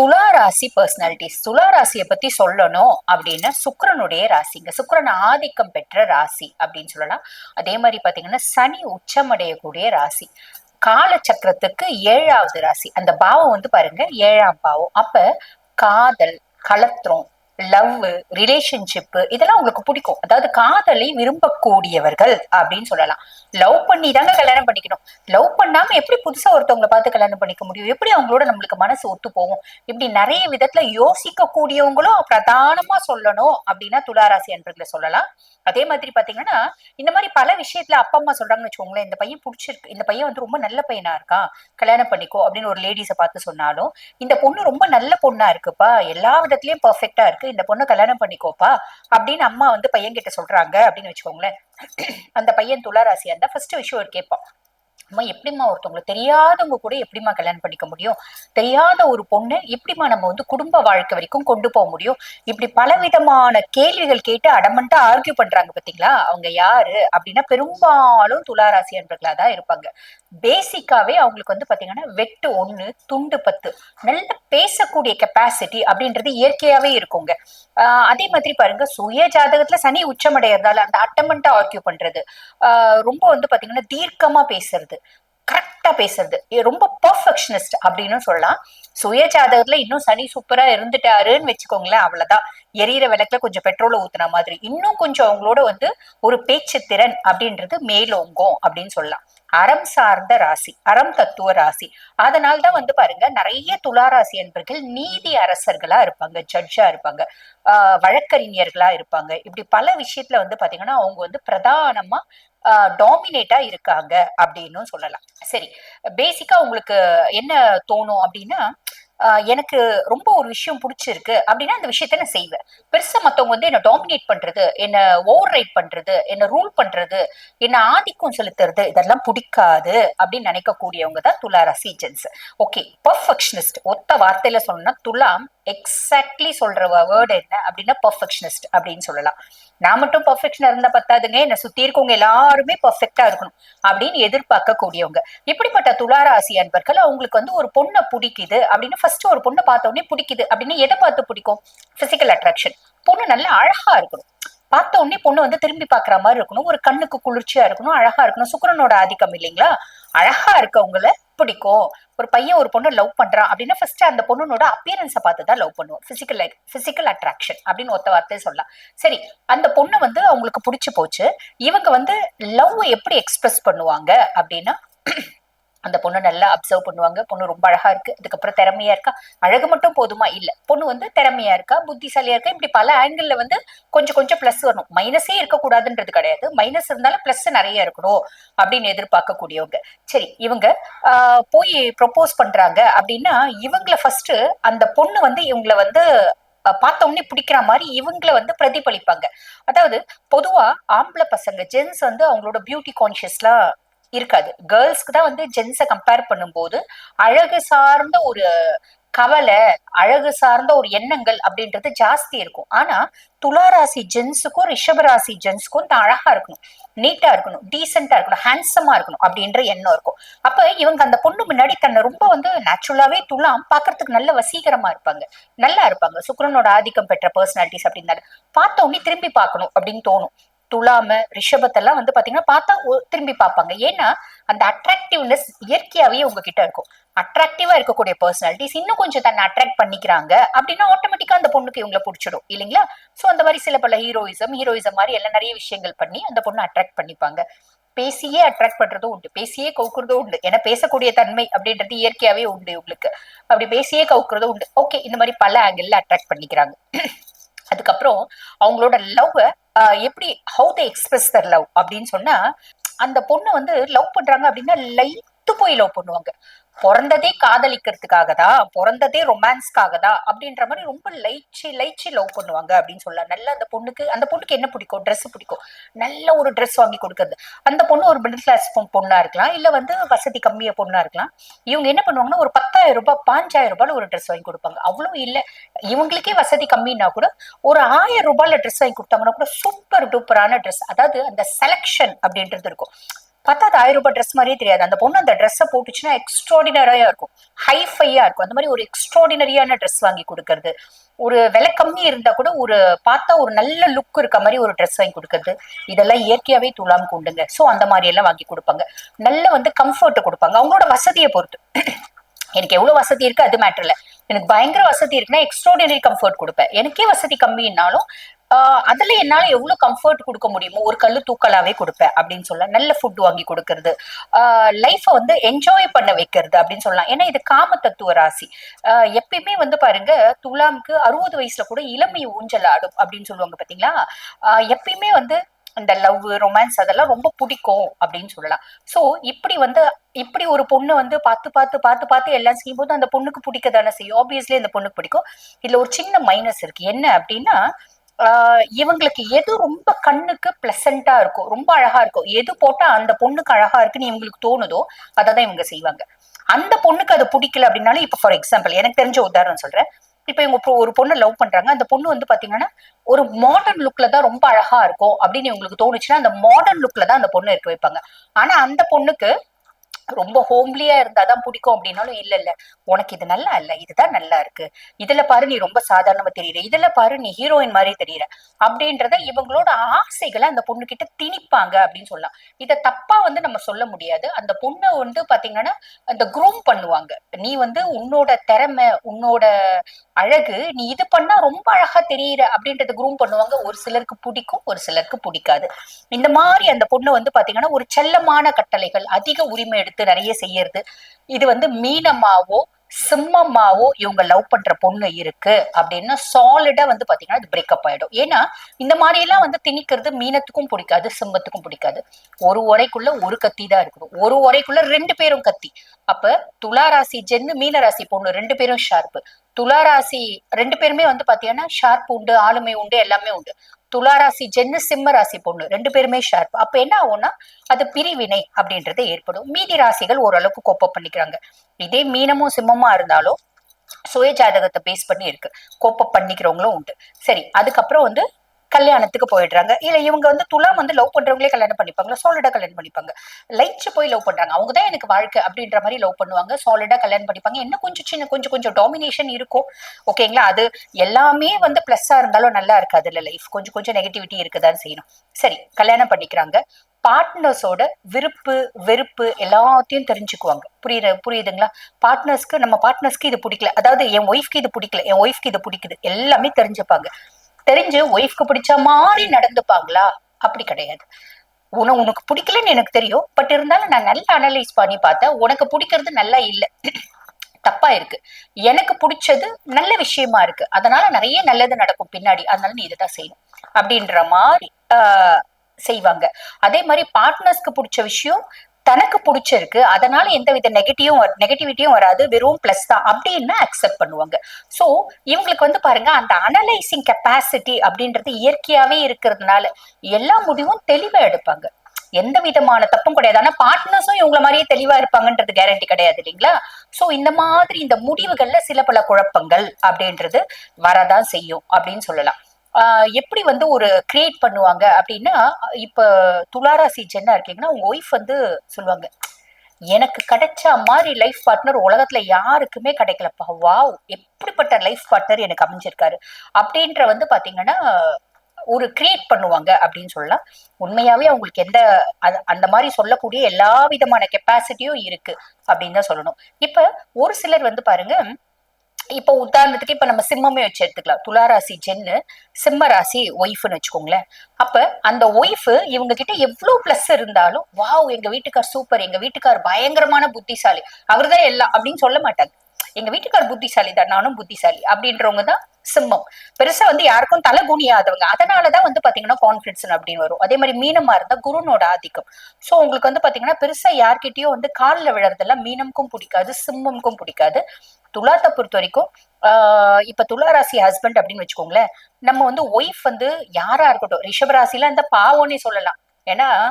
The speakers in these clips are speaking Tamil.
துலா ராசி பர்சனாலிட்டிஸ் துலா ராசியை பத்தி சொல்லணும் அப்படின்னா சுக்கரனுடைய ராசிங்க. சுக்கரன் ஆதிக்கம் பெற்ற ராசி அப்படின்னு சொல்லலாம். அதே மாதிரி பாத்தீங்கன்னா சனி உச்சமடையக்கூடிய ராசி. காலச்சக்கரத்துக்கு ஏழாவது ராசி. அந்த பாவம் வந்து பாருங்க ஏழாம் பாவம். அப்ப காதல் கலத்திரம் லவ் ரிலேஷன்ஷிப் இதெல்லாம் உங்களுக்கு பிடிக்கும். அதாவது காதலை விரும்பக்கூடியவர்கள் அப்படின்னு சொல்லலாம். லவ் பண்ணி தாங்க கல்யாணம் பண்ணிக்கணும். லவ் பண்ணாம எப்படி புதுசா ஒருத்தவங்களை பார்த்து கல்யாணம் பண்ணிக்க முடியும்? எப்படி அவங்களோட நம்மளுக்கு மனசு ஒத்து போகும்? இப்படி நிறைய விதத்துல யோசிக்க கூடியவங்களும் பிரதானமா சொல்லணும் அப்படின்னா துளாராசி அன்பர்களை சொல்லலாம். அதே மாதிரி பாத்தீங்கன்னா இந்த மாதிரி பல விஷயத்துல அப்பா அம்மா சொல்றாங்கன்னு வச்சுக்கோங்களேன் இந்த பையன் பிடிச்சிருக்கு இந்த பையன் வந்து ரொம்ப நல்ல பையனா இருக்கான் கல்யாணம் பண்ணிக்கோ அப்படின்னு ஒரு லேடிஸை பார்த்து சொன்னாலும் இந்த பொண்ணு ரொம்ப நல்ல பொண்ணா இருக்குப்பா எல்லா விதத்திலயும் பர்ஃபெக்டா இருக்கு. பார்த்து இந்த பொண்ணை கல்யாணம் பண்ணிக்கோப்பா அப்படின்னு அம்மா வந்து பையன் கிட்ட சொல்றாங்க அப்படின்னு வச்சுக்கோங்களேன். அந்த பையன் துளாராசியா இருந்தா ஃபர்ஸ்ட் விஷயம் ஒரு கேட்பான். அம்மா எப்படிம்மா ஒருத்தவங்களை தெரியாதவங்க கூட எப்படிம்மா கல்யாணம் பண்ணிக்க முடியும்? தெரியாத ஒரு பொண்ணு எப்படிமா நம்ம வந்து குடும்ப வாழ்க்கை வரைக்கும் கொண்டு போக முடியும்? இப்படி பலவிதமான கேள்விகள் கேட்டு அடமண்டா ஆர்கியூ பண்றாங்க பாத்தீங்களா? அவங்க யாரு? அப்படின்னா பெரும்பாலும் துளாராசி அன்பர்களா தான் இருப்பாங்க. பேசிக்காவே அவங்களுக்கு வந்து பாத்தீங்கன்னா வெட்டு ஒண்ணு துண்டு பத்து நல்ல பேசக்கூடிய கெப்பாசிட்டி அப்படின்றது இயற்கையாவே இருக்குங்க. அதே மாதிரி பாருங்க சுய ஜாதகத்துல சனி உச்சமடைகிறதால அந்த அட்டமெண்டா ஆர்கியூ பண்றது ரொம்ப வந்து பாத்தீங்கன்னா தீர்க்கமா பேசுறது கரெக்டா பேசுறது ரொம்ப பர்ஃபெக்ஷனிஸ்ட் அப்படின்னு சொல்லலாம். சுய ஜாதகத்துல இன்னும் சனி சூப்பரா இருந்துட்டாருன்னு வச்சுக்கோங்களேன் அவ்வளவுதான். எரியிற விளக்குல கொஞ்சம் பெட்ரோலை ஊத்துன மாதிரி இன்னும் கொஞ்சம் அவங்களோட வந்து ஒரு பேச்சு திறன் அப்படின்றது மேலோங்கும் அப்படின்னு சொல்லலாம். அறம் சார்ந்த ராசி அறம் தத்துவ ராசி. அதனால தான் வந்து பாருங்க நிறைய துளாராசி என்பர்கள் நீதி அரசர்களா இருப்பாங்க ஜட்ஜா இருப்பாங்க ஆஹ் வழக்கறிஞர்களா இருப்பாங்க. இப்படி பல விஷயத்துல வந்து பாத்தீங்கன்னா அவங்க வந்து பிரதானமா டாமினேட்டா இருக்காங்க அப்படின்னு சொல்லலாம். சரி பேசிக்கா உங்களுக்கு என்ன தோணும் அப்படின்னா எனக்கு ரொம்ப ஒரு விஷயம் பிடிச்சிருக்கு அப்படின்னா அந்த விஷயத்த நான் செய்வேன். பெருசா மத்தவங்க வந்து என்ன டாமினேட் பண்றது என்ன ஓவர் ரைட் பண்றது என்ன ரூல் பண்றது என்ன ஆதிக்கம் செலுத்துறது இதெல்லாம் பிடிக்காது அப்படின்னு நினைக்கக்கூடியவங்க தான் துலா ரசிஜன்ஸ் ஓகே பர்ஃபெக்ஷனிஸ்ட் ஒத்த வார்த்தையில சொல்லணும்னா துலாம் எக்ஸாக்ட்லி சொல்ற வேர்டு என்ன அப்படின்னா பர்ஃபெக்ஷனிஸ்ட் அப்படின்னு சொல்லலாம். நான் மட்டும் பர்ஃபெக்ஷன் இருந்தா பத்தாதுங்க. என்ன சுத்தி இருக்கவங்க எல்லாருமே பர்ஃபெக்டா இருக்கணும் அப்படின்னு எதிர்பார்க்க கூடியவங்க இப்படிப்பட்ட துளாராசி அன்பர்கள் அவங்களுக்கு வந்து ஒரு பொண்ணை பிடிக்குது அப்படின்னு ஃபர்ஸ்ட் ஒரு பொண்ணை பார்த்த உடனே பிடிக்குது அப்படின்னு எதை பார்த்து பிடிக்கும்? பிசிக்கல் அட்ராக்ஷன் பொண்ணு நல்லா அழகா இருக்கணும். பார்த்த உடனே பொண்ணு வந்து திரும்பி பாக்குற மாதிரி இருக்கணும். ஒரு கண்ணுக்கு குளிர்ச்சியா இருக்கணும் அழகா இருக்கணும். சுக்கரனோட ஆதிக்கம் இல்லைங்களா? அழகா இருக்கவங்கள பிடிக்கும். ஒரு பையன் ஒரு பொண்ணு லவ் பண்றான் அப்படின்னா ஃபர்ஸ்ட் அந்த பொண்ணுனோட அப்பியரன்ஸை பார்த்து தான் லவ் பண்ணுவோம் பிசிக்கல் பிசிக்கல் அட்ராக்ஷன் அப்படின்னு ஒத்த வார்த்தை சொல்லலாம். சரி அந்த பொண்ணு வந்து அவங்களுக்கு பிடிச்சி போச்சு. இவங்க வந்து லவ் எப்படி எக்ஸ்பிரஸ் பண்ணுவாங்க அப்படின்னா அந்த பொண்ணு நல்லா அப்சர்வ் பண்ணுவாங்க. பொண்ணு ரொம்ப அழகா இருக்கு. அதுக்கப்புறம் திறமையா இருக்கா? அழகு மட்டும் போதுமா? இல்ல. பொண்ணு வந்து திறமையா இருக்கா? புத்திசாலியா இருக்கா? இப்படி பல ஆங்கிள் வந்து கொஞ்சம் கொஞ்சம் பிளஸ் வரணும். மைனஸே இருக்கக்கூடாதுன்றது கிடையாது. மைனஸ் இருந்தாலும் பிளஸ் நிறைய இருக்கணும் அப்படின்னு எதிர்பார்க்கக்கூடியவங்க. சரி இவங்க ஆஹ் போய் ப்ரொப்போஸ் பண்றாங்க அப்படின்னா இவங்கள ஃபர்ஸ்ட் அந்த பொண்ணு வந்து இவங்கள வந்து பார்த்த உடனே பிடிக்கிற மாதிரி இவங்கள வந்து பிரதிபலிப்பாங்க. அதாவது பொதுவா ஆம்பளை பசங்க ஜென்ஸ் வந்து அவங்களோட பியூட்டி கான்சியஸ்லாம் இருக்காது. கேர்ள்ஸ்க்கு தான் வந்து ஜென்ஸை கம்பேர் பண்ணும்போது அழகு சார்ந்த ஒரு கவலை அழகு சார்ந்த ஒரு எண்ணங்கள் அப்படின்றது ஜாஸ்தி இருக்கும். ஆனா துளாராசி ஜென்ஸுக்கும் ரிஷபராசி ஜென்ஸுக்கும் தான் அழகா இருக்கணும். நீட்டா இருக்கணும் டீசெண்டா இருக்கணும் ஹேண்ட்ஸமா இருக்கணும் அப்படின்ற எண்ணம் இருக்கும். அப்ப இவங்க அந்த பொண்ணு முன்னாடி தன்னை ரொம்ப வந்து நேச்சுரலாவே துலாம் பாக்குறதுக்கு நல்ல வசீகரமா இருப்பாங்க. நல்லா இருப்பாங்க. சுக்கரனோட ஆதிக்கம் பெற்ற பர்சனாலிட்டிஸ் அப்படின்னு பார்த்த உடனே திரும்பி பார்க்கணும் அப்படின்னு தோணும். துலாம ரிஷபத்தெல்லாம் வந்து பாத்தீங்கன்னா பார்த்தா திரும்பி பார்ப்பாங்க. ஏன்னா அந்த அட்ராக்டிவ்னஸ் இயற்கையாவே உங்ககிட்ட இருக்கும். அட்ராக்டிவா இருக்கக்கூடிய பர்சனாலிட்டிஸ் இன்னும் கொஞ்சம் தன்னை அட்ராக்ட் பண்ணிக்கிறாங்க அப்படின்னா ஆட்டோமேட்டிக்கா அந்த பொண்ணுக்கு இவங்களை பிடிச்சிடும். இல்லைங்களா? சோ அந்த மாதிரி சில பல ஹீரோயிசம் ஹீரோயிசம் மாதிரி எல்லாம் நிறைய விஷயங்கள் பண்ணி அந்த பொண்ணை அட்ராக்ட் பண்ணிப்பாங்க. பேசியே அட்ராக்ட் பண்றதும் உண்டு. பேசியே கவுக்குறதும் உண்டு. ஏன்னா பேசக்கூடிய தன்மை அப்படின்றது இயற்கையாவே உண்டு உங்களுக்கு அப்படி பேசியே கவுக்குறதும் உண்டு. ஓகே இந்த மாதிரி பல ஆங்கிள் அட்ராக்ட் பண்ணிக்கிறாங்க. அதுக்கப்புறம் அவங்களோட லவ் எப்படி how the express their love அப்படின்னு சொன்னா அந்த பொண்ணு வந்து லவ் பண்றாங்க அப்படின்னா லைத்து போய் லவ் பண்ணுவாங்க. பிறந்ததே காதலிக்கிறதுக்காக தான் பிறந்ததே ரொமான்ஸ்க்காக தான் அப்படின்ற மாதிரி ரொம்ப லைச்சி லைச்சி லவ் பண்ணுவாங்க அப்படின்னு சொல்லலாம் நல்ல அந்த பொண்ணுக்கு அந்த பொண்ணுக்கு என்ன பிடிக்கும்? ட்ரெஸ் பிடிக்கும். நல்ல ஒரு ட்ரெஸ் வாங்கி கொடுக்கறது. அந்த பொண்ணு ஒரு மிடில் கிளாஸ் பொண்ணா இருக்கலாம். இல்ல வந்து வசதி கம்மியா பொண்ணா இருக்கலாம். இவங்க என்ன பண்ணுவாங்கன்னா ஒரு பத்தாயிரம் ரூபாய் பாஞ்சாயிரம் ரூபாய்ல ஒரு ட்ரெஸ் வாங்கி கொடுப்பாங்க. அவ்வளவு இல்ல. இவங்களுக்கே வசதி கம்மின்னா கூட ஒரு ஆயிரம் ரூபாயில ட்ரெஸ் வாங்கி கொடுத்தாங்கன்னா கூட சூப்பர் டூப்பரான ட்ரெஸ் அதாவது அந்த செலக்ஷன் அப்படின்றது இருக்கும். பார்த்தா அது ஆயிரம் ரூபாய் ட்ரெஸ் மாதிரியே தெரியாது. அந்த பொண்ணு அந்த ட்ரெஸ்ஸை போட்டுச்சுன்னா எக்ஸ்ட்ராடினரியா இருக்கும். ஹைஃபையா இருக்கும். அந்த மாதிரி ஒரு எக்ஸ்ட்ராடினரியான ட்ரெஸ் வாங்கி கொடுக்கறது. ஒரு விலை கம்மி இருந்தா கூட ஒரு பார்த்தா ஒரு நல்ல லுக் இருக்க மாதிரி ஒரு ட்ரெஸ் வாங்கி கொடுக்கறது. இதெல்லாம் இயற்கையாவே துலாம் கொண்டுங்க. ஸோ அந்த மாதிரி எல்லாம் வாங்கி கொடுப்பாங்க. நல்ல வந்து கம்ஃபர்ட் கொடுப்பாங்க. அவங்களோட வசதியை பொறுத்து. எனக்கு எவ்வளவு வசதி இருக்கு? அது மேட்டர் எனக்கு பயங்கர வசதி இருக்குன்னா எக்ஸ்ட்ராடினரி கம்ஃபர்ட் கொடுப்பேன். எனக்கே வசதி கம்மின்னாலும் அதுல என்னால எவ்வளவு கம்ஃபர்ட் கொடுக்க முடியுமோ ஒரு கல்லு தூக்கலாவே கொடுப்பேன் அப்படின்னு சொல்ல நல்ல ஃபுட் வாங்கி கொடுக்கறது. லைஃப வந்து என்ஜாய் பண்ண வைக்கிறது அப்படின்னு சொல்லலாம். ஏன்னா இது காம தத்துவ ராசி. எப்பயுமே வந்து பாருங்க துலாம்க்கு அறுபது வயசுல கூட இளமை ஊஞ்சல் ஆடும் அப்படின்னு சொல்லுவாங்க பாத்தீங்களா? ஆஹ் எப்பயுமே வந்து இந்த லவ் ரொமான்ஸ் அதெல்லாம் ரொம்ப பிடிக்கும் அப்படின்னு சொல்லலாம். சோ இப்படி வந்து இப்படி ஒரு பொண்ணு வந்து பார்த்து பார்த்து பார்த்து பார்த்து எல்லாம் செய்யும் போது அந்த பொண்ணுக்கு பிடிக்க தானே செய்யும்? ஆப்வியஸ்லி அந்த பொண்ணுக்கு பிடிக்கும். இதுல ஒரு சின்ன மைனஸ் இருக்கு. என்ன அப்படின்னா இவங்களுக்கு எது ரொம்ப கண்ணுக்கு பிளசண்டா இருக்கும் ரொம்ப அழகா இருக்கும் எது போட்டா அந்த பொண்ணுக்கு அழகா இருக்குன்னு இவங்களுக்கு தோணுதோ அதை தான் இவங்க செய்வாங்க. அந்த பொண்ணுக்கு அது பிடிக்கல அப்படின்னாலும் இப்ப ஃபார் எக்ஸாம்பிள் எனக்கு தெரிஞ்ச உதாரணம் சொல்றேன். இப்ப இவங்க ஒரு பொண்ணு லவ் பண்றாங்க. அந்த பொண்ணு வந்து பாத்தீங்கன்னா ஒரு மாடர்ன் லுக்ல தான் ரொம்ப அழகா இருக்கும் அப்படின்னு இவங்களுக்கு தோணுச்சுன்னா அந்த மாடர்ன் லுக்ல தான் அந்த பொண்ணு இருக்க வைப்பாங்க. ஆனா அந்த பொண்ணுக்கு ரொம்ப ஹோம்லியா இருந்தாதான் பிடிக்கும் அப்படின்னாலும் இல்ல இல்ல. உனக்கு இது நல்லா இல்ல இதுதான் நல்லா இருக்கு. இதுல பாரு நீ ரொம்ப சாதாரணமா தெரியற. இதுல பாரு நீ ஹீரோயின் மாதிரி தெரியற. அப்படின்றத இவங்களோட ஆசைகளை அந்த பொண்ணு கிட்ட திணிப்பாங்க அப்படின்னு சொல்லலாம். இத தப்பா வந்து நம்ம சொல்ல முடியாது. அந்த பொண்ணை வந்து பாத்தீங்கன்னா அந்த குரூம் பண்ணுவாங்க. நீ வந்து உன்னோட திறமை உன்னோட அழகு நீ இது பண்ணா ரொம்ப அழகா தெரியுற அப்படின்றத குரூம் பண்ணுவாங்க. ஒரு சிலருக்கு பிடிக்கும் ஒரு சிலருக்கு பிடிக்காது. இந்த மாதிரி அந்த பொண்ணு வந்து பாத்தீங்கன்னா ஒரு செல்லமான கட்டளைகள் அதிக உரிமை எடுத்து நிறைய செய்யறது. இது வந்து மீனமாவோ சிம்மம்மாவோ இவங்க லவ் பண்ற பொண்ணு இருக்கு அப்படின்னா சாலிடா வந்து பாத்தீங்கன்னா அது பிரேக்கப் ஆயிடும். ஏன்னா இந்த மாதிரி எல்லாம் வந்து திணிக்கிறது மீனத்துக்கும் பிடிக்காது சிம்மத்துக்கும் பிடிக்காது. ஒரு உரைக்குள்ள ஒரு கத்தி தான் இருக்கணும் ஒரு உரைக்குள்ள ரெண்டு பேரும் கத்தி. அப்ப துலா ராசி ஜென்னு மீனராசி பொண்ணு ரெண்டு பேரும் ஷார்ப்பு துளாராசி ரெண்டு பேருமே வந்து பாத்தீங்கன்னா ஷார்ப் உண்டு ஆளுமை உண்டு எல்லாமே உண்டு. துலா ராசி ஜென்னு சிம்ம ராசி பொண்ணு. ரெண்டு பேருமே ஷார்ப் அப்ப என்ன ஆகும்னா அது பிரிவினை அப்படின்றது ஏற்படும். மீதி ராசிகள் ஓரளவுக்கு கோப்பப் பண்ணிக்கிறாங்க. இதே மீனமும் சிம்மமா இருந்தாலும் சுய ஜாதகத்தை பேஸ் பண்ணி இருக்கு. கோப்பப் பண்ணிக்கிறவங்களும் உண்டு. சரி அதுக்கப்புறம் வந்து கல்யாணத்துக்கு போயிடுறாங்க. இல்ல இவங்க வந்து துலாம் வந்து லவ் பண்றவங்களே கல்யாணம் பண்ணிப்பாங்க சாலிடா கல்யாணம் பண்ணிப்பாங்க. லைச்சு போய் லவ் பண்றாங்க. அவங்க தான் எனக்கு வாழ்க்கை அப்படின்ற மாதிரி லவ் பண்ணுவாங்க. சாலிடா கல்யாணம் பண்ணிப்பாங்க. என்ன கொஞ்சம் சின்ன கொஞ்சம் கொஞ்சம் டாமினேஷன் இருக்கும். ஓகேங்களா அது எல்லாமே வந்து பிளஸ்ஸா இருந்தாலும் நல்லா இருக்காது இல்ல லைஃப் கொஞ்சம் கொஞ்சம் நெகட்டிவிட்டி இருக்குதான் செய்யணும். சரி கல்யாணம் பண்ணிக்கிறாங்க. பார்ட்னர்ஸோட விருப்பு வெறுப்பு எல்லாத்தையும் தெரிஞ்சுக்குவாங்க. புரியுது புரியுதுங்களா? பார்ட்னர்ஸ்க்கு நம்ம பார்ட்னர்ஸ்க்கு இது பிடிக்கல. அதாவது என் ஒய்ஃப்க்கு இது பிடிக்கல. என் ஒய்ஃப்க்கு இது பிடிக்குது. எல்லாமே தெரிஞ்சுப்பாங்க. தெரிஞ்சு ஒய்ஃப்க்கு பிடிச்ச மாதிரி நடந்துப்பாங்களா? அப்படி கிடையாது. உன உனக்கு பிடிக்கலன்னு எனக்கு தெரியும். பட் இருந்தாலும் நான் நல்லா அனலைஸ் பண்ணி பார்த்தேன். உனக்கு பிடிக்கிறது நல்லா இல்லை. தப்பா இருக்கு. எனக்கு பிடிச்சது நல்ல விஷயமா இருக்கு. அதனால நிறைய நல்லது நடக்கும் பின்னாடி. அதனால நீ இதுதான் செய்யணும். அப்படின்ற மாதிரி ஆஹ் செய்வாங்க. அதே மாதிரி பார்ட்னர்ஸ்க்கு பிடிச்ச விஷயம் தனக்கு பிடிச்சிருக்கு. அதனால எந்த வித நெகட்டிவும் நெகட்டிவிட்டியும் வராது. வெறும் பிளஸ் தான். அப்படின்னு அக்செப்ட் பண்ணுவாங்க? சோ இவங்களுக்கு வந்து பாருங்க அந்த அனலைசிங் கெப்பாசிட்டி அப்படின்றது இயற்கையாவே இருக்கிறதுனால எல்லா முடிவும் தெளிவா எடுப்பாங்க. எந்த விதமான தப்பும் கிடையாது. ஆனா பார்ட்னர்ஸும் இவங்கள மாதிரியே தெளிவா இருப்பாங்கன்றது கேரண்டி கிடையாது இல்லைங்களா? சோ இந்த மாதிரி இந்த முடிவுகள்ல சில பல குழப்பங்கள் அப்படின்றது வரதான் செய்யும் அப்படின்னு சொல்லலாம். எப்படி வந்து ஒரு கிரியேட் பண்ணுவாங்க அப்படின்னா இப்ப துளாராசி ஜென்னா இருக்கீங்கன்னா உங்க ஒய்ஃப் வந்து சொல்லுவாங்க எனக்கு கிடைச்ச மாதிரி லைஃப் பார்ட்னர் உலகத்துல யாருக்குமே கிடைக்கலப்பா. வாவ்! எப்படிப்பட்ட லைஃப் பார்ட்னர் எனக்கு அமைஞ்சிருக்காரு. அப்படின்ற வந்து பாத்தீங்கன்னா ஒரு கிரியேட் பண்ணுவாங்க அப்படின்னு சொல்லலாம். உண்மையாவே அவங்களுக்கு எந்த அந்த மாதிரி சொல்லக்கூடிய எல்லா விதமான கெப்பாசிட்டியும் இருக்கு அப்படின்னு தான் சொல்லணும். இப்ப ஒரு சிலர் வந்து பாருங்க இப்ப உதாரணத்துக்கு இப்ப நம்ம சிம்மமே வச்சு எடுத்துக்கலாம். துளாராசி ஜென்னு சிம்ம ராசி ஒய்ஃப்னு வச்சுக்கோங்களேன். அப்ப அந்த ஒய்ஃப் இவங்க கிட்ட எவ்வளவு பிளஸ் இருந்தாலும் வாவ் எங்க வீட்டுக்கார் சூப்பர் எங்க வீட்டுக்கார் பயங்கரமான புத்திசாலி. அவர் தான் எல்லாம் அப்படின்னு சொல்ல மாட்டாங்க. எங்க வீட்டுக்கார் புத்திசாலி தான் நானும் புத்திசாலி அப்படின்றவங்க தான் சிம்மம். பெருசா வந்து யாருக்கும் தலை குனியாதவங்க அதனாலதான் வந்து பாத்தீங்கன்னா கான்பிடன்ஸ் அப்படின்னு வரும். அதே மாதிரி மீனமா இருந்தா குருனோட ஆதிக்கம். சோ உங்களுக்கு வந்து பாத்தீங்கன்னா பெருசா யார்கிட்டயும் வந்து காலில் விழறதெல்லாம் மீனம்க்கும் பிடிக்காது சிம்மம்க்கும் பிடிக்காது. துலாத்தை பொறுத்த வரைக்கும் ஆஹ் இப்ப துளாராசி ஹஸ்பண்ட் அப்படின்னு வச்சுக்கோங்களேன் நம்ம வந்து ஒய்ஃப் வந்து யாரா இருக்கட்டும் ரிஷப ராசில இந்த பாவம்னே சொல்லலாம். ஏன்னா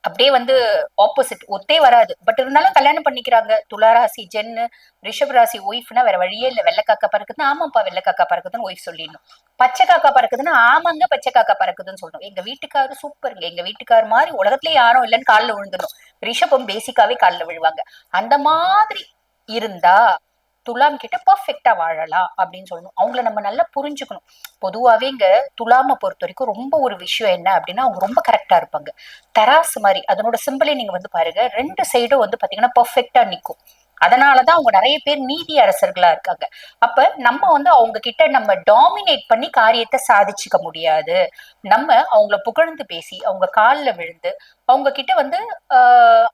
அப்படியே வந்து ஆப்போசிட் ஒத்தே வராது. பட் இருந்தாலும் கல்யாணம் பண்ணிக்கிறாங்க. துளாராசி ஜென்னு ரிஷபராசி ஒய்ஃப்னா வேற வழியே இல்ல. வெள்ளக்காக்கா பறக்குதுன்னு ஆமாப்பா வெள்ளக்காக்கா பறக்குதுன்னு ஒய்ஃப் சொல்லிடணும். பச்சை காக்கா பறக்குதுன்னா ஆமாங்க பச்சை காக்கா பறக்குதுன்னு சொல்லணும். எங்க வீட்டுக்காரு சூப்பருங்க எங்க வீட்டுக்கார் மாதிரி உலகத்துல யாரும் இல்லைன்னு காலில் விழுந்துடும் ரிஷபம் பேசிக்காவே காலில் விழுவாங்க. அந்த மாதிரி இருந்தா துலாம் கிட்ட பர்ஃபெக்டா வாழலாம் அப்படின்னு சொல்லணும். அவங்கள நம்ம நல்லா புரிஞ்சுக்கணும். பொதுவாகவே இங்க துலாமை பொறுத்த வரைக்கும் ரொம்ப ஒரு விஷயம் என்ன அப்படின்னா அவங்க ரொம்ப கரெக்டா இருப்பாங்க. தராசு மாதிரி அதனோட சிம்பிளே நீங்க வந்து பாருங்க ரெண்டு சைடும் வந்து பாத்தீங்கன்னா பர்ஃபெக்டா நிற்கும் அதனாலதான் அவங்க நிறைய பேர் நீதி அரசர்களா இருக்காங்க. அப்ப நம்ம வந்து அவங்க கிட்ட நம்ம டாமினேட் பண்ணி காரியத்தை சாதிச்சுக்க முடியாது. நம்ம அவங்கள புகழ்ந்து பேசி அவங்க காலில் விழுந்து அவங்க கிட்ட வந்து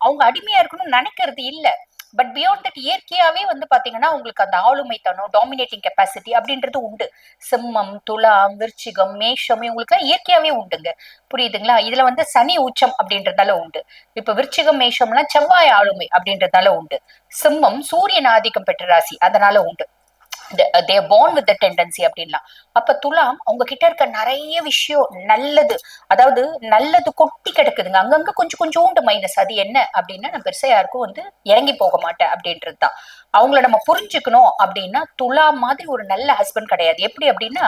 அவங்க அடிமையா இருக்கணும்னு நினைக்கிறது இல்லை. பட் பியாண்ட் தட் இயற்கையாவே வந்து பாத்தீங்கன்னா உங்களுக்கு அந்த ஆளுமைத்தனம் டாமினேட்டிங் கெப்பாசிட்டி அப்படின்றது உண்டு. சிம்மம் துலாம் விருச்சிகம் மேஷம் இவங்களுக்கு இயற்கையாவே உண்டுங்க. புரியுதுங்களா? இதுல வந்து சனி உச்சம் அப்படின்றதால உண்டு. இப்ப விருச்சிகம் மேஷம்லாம் செவ்வாய் ஆளுமை அப்படின்றதால உண்டு. சிம்மம் சூரியன் ஆதிக்கம் பெற்ற ராசி அதனால உண்டு. தே போர்ன் வித் டெண்டன்சி அப்படின்லாம். அப்ப துலாம் அவங்க கிட்ட இருக்க நிறைய விஷயம் நல்லது அதாவது நல்லது கொட்டி கிடக்குதுங்க. அங்கங்க கொஞ்சம் கொஞ்சோண்டு மைனஸ் அது என்ன அப்படின்னா நான் பெருசா யாருக்கும் வந்து இறங்கி போக மாட்டேன் அப்படின்றது தான். அவங்கள நம்ம புரிஞ்சுக்கணும் அப்படின்னா துலா மாதிரி ஒரு நல்ல ஹஸ்பண்ட் கிடையாது. எப்படி அப்படின்னா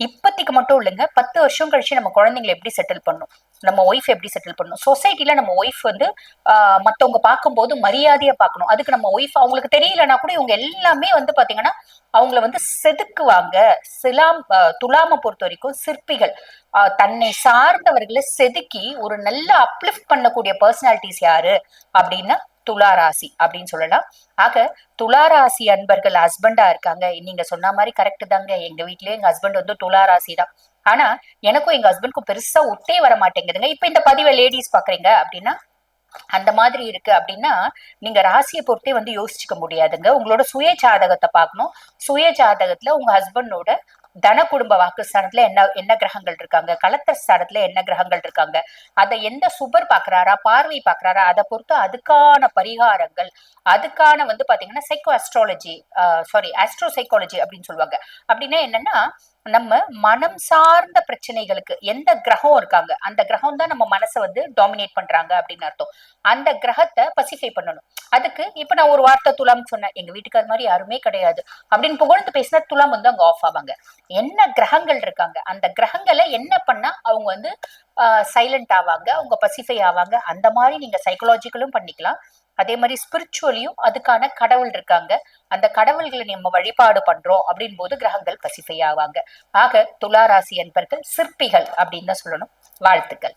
இப்பத்திக்கு மட்டும் இல்லைங்க பத்து வருஷம் கழிச்சு நம்ம குழந்தைங்களை எப்படி செட்டில் பண்ணும் நம்ம ஒய்ஃப் எப்படி செட்டில் பண்ணணும்? சொசைட்டில நம்ம ஒய்ஃப் வந்து மற்றவங்க பார்க்கும்போது மரியாதையா பார்க்கணும். அதுக்கு நம்ம ஒய்ஃப் அவங்களுக்கு தெரியலனா கூட இவங்க எல்லாமே வந்து பாத்தீங்கன்னா அவங்கள வந்து செதுக்குவாங்க. சிலாம் துலாம பொறுத்த வரைக்கும் சிற்பிகள் தன்னை சார்ந்தவர்களை செதுக்கி ஒரு நல்ல அப்லிஃப்ட் பண்ணக்கூடிய பர்சனாலிட்டிஸ் யாரு? அப்படின்னா துளாராசி அப்படின்னு சொல்லலாம். ஆக துளாராசி அன்பர்கள் ஹஸ்பண்டா இருக்காங்க. நீங்க சொன்ன மாதிரி கரெக்ட் தாங்க. எங்க வீட்லயே எங்க ஹஸ்பண்ட் வந்து துளாராசி தான். ஆனா எனக்கும் எங்க ஹஸ்பண்ட்க்கும் பெருசா ஒத்தே வர மாட்டேங்குதுங்க. இப்ப இந்த பதிவை லேடிஸ் பாக்குறீங்க அப்படின்னா அந்த மாதிரி இருக்கு அப்படின்னா நீங்க ராசியை பொறுத்தே வந்து யோசிச்சுக்க முடியாதுங்க. உங்களோட சுய ஜாதகத்தை பார்க்கணும். சுய ஜாதகத்துல உங்க ஹஸ்பண்டோட தன குடும்ப வாக்குஸ்தானத்துல என்ன என்ன கிரகங்கள் இருக்காங்க? கலத்த ஸ்தானத்துல என்ன கிரகங்கள் இருக்காங்க? அதை எந்த சுபர் பாக்குறாரா? பார்வை பாக்குறாரா? அதை பொறுத்து அதுக்கான பரிகாரங்கள் அதுக்கான வந்து பாத்தீங்கன்னா psycho astrology sorry astro psychology அப்படின்னு சொல்லுவாங்க. அப்படின்னா என்னன்னா நம்ம மனம் சார்ந்த பிரச்சனைகளுக்கு எந்த கிரகம் இருக்காங்க? அந்த கிரகம் தான் நம்ம மனசை வந்து டாமினேட் பண்றாங்க அப்படின்னு அர்த்தம். அந்த கிரகத்தை பசிஃபை பண்ணணும். அதுக்கு இப்ப நான் ஒரு வார்த்தை துலாம் சொன்னேன். எங்க வீட்டுக்கு மாதிரி யாருமே கிடையாது. அப்படின்னு புகழ்ந்து பேசினா துலாம் வந்து அங்க ஆஃப் ஆவாங்க. என்ன கிரகங்கள் இருக்காங்க? அந்த கிரகங்களை என்ன பண்ணா அவங்க வந்து சைலண்ட் ஆவாங்க? அவங்க பசிஃபை ஆவாங்க? அந்த மாதிரி நீங்க சைக்கலாஜிக்கலும் பண்ணிக்கலாம். அதே மாதிரி ஸ்பிரிச்சுவலியும் அதுக்கான கடவுள் இருக்காங்க. அந்த கடவுள்களை நம்ம வழிபாடு பண்றோம் அப்படின் போது கிரகங்கள் பசிஃபை ஆவாங்க ஆக துளாராசி என்பர்கள் சிற்பிகள் அப்படின்னு தான் சொல்லணும். வாழ்த்துக்கள்.